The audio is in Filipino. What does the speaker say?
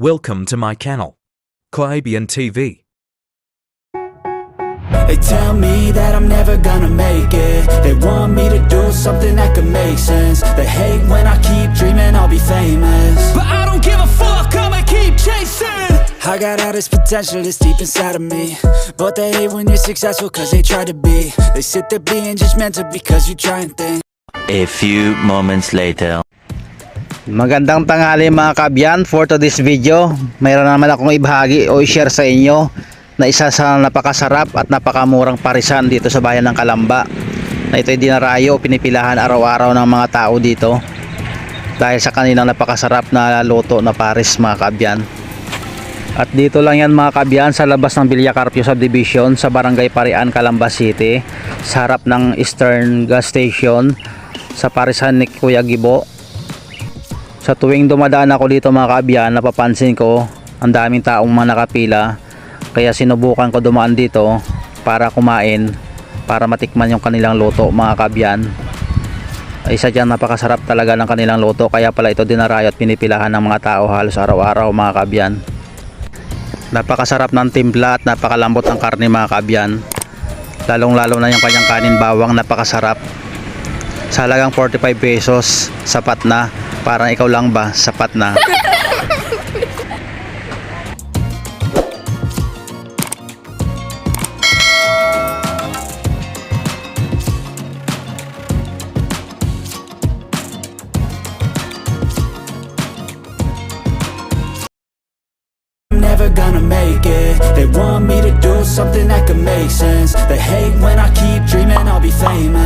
Welcome to my channel. Coabian TV. They tell me that I'm never gonna make it They want me to do something that could make sense They hate when I keep dreaming I'll be famous But I don't give a fuck, I'ma keep chasing I got all this potential that's deep inside of me But they hate when you're successful cause they try to be They sit there being judgmental because you try and think A few moments later. Magandang tanghali mga kabyan for today's video. Mayroon naman akong ibahagi o i-share sa inyo na isa sa napakasarap at napakamurang parisan dito sa bayan ng Kalamba. Na ito'y dinarayo o pinipilahan araw-araw ng mga tao dito dahil sa kanilang napakasarap na luto na paris mga kabyan. At dito lang yan mga kabyan sa labas ng Villa Carpio Subdivision sa Barangay Parian, Calamba City sa harap ng Eastern Gas Station sa parisan ni Kuya Gibo sa tuwing dumadaan ako dito mga kaabyan, napapansin ko ang daming taong mga nakapila. Kaya sinubukan ko dumaan dito para kumain, para matikman yung kanilang luto mga kaabyan. Isa dyan napakasarap talaga ng kanilang luto kaya pala ito dinarayo at pinipilahan ng mga tao halos araw-araw mga kaabyan. Napakasarap ng timpla at napakalambot ng karne mga kaabyan. Lalong lalo na yung kanyang kanin bawang napakasarap. Sa halagang 45 pesos, sapat na. Parang ikaw lang ba, sapat na. Never gonna make it. They want me to do something that could make sense. They hate when I keep dreaming I'll be famous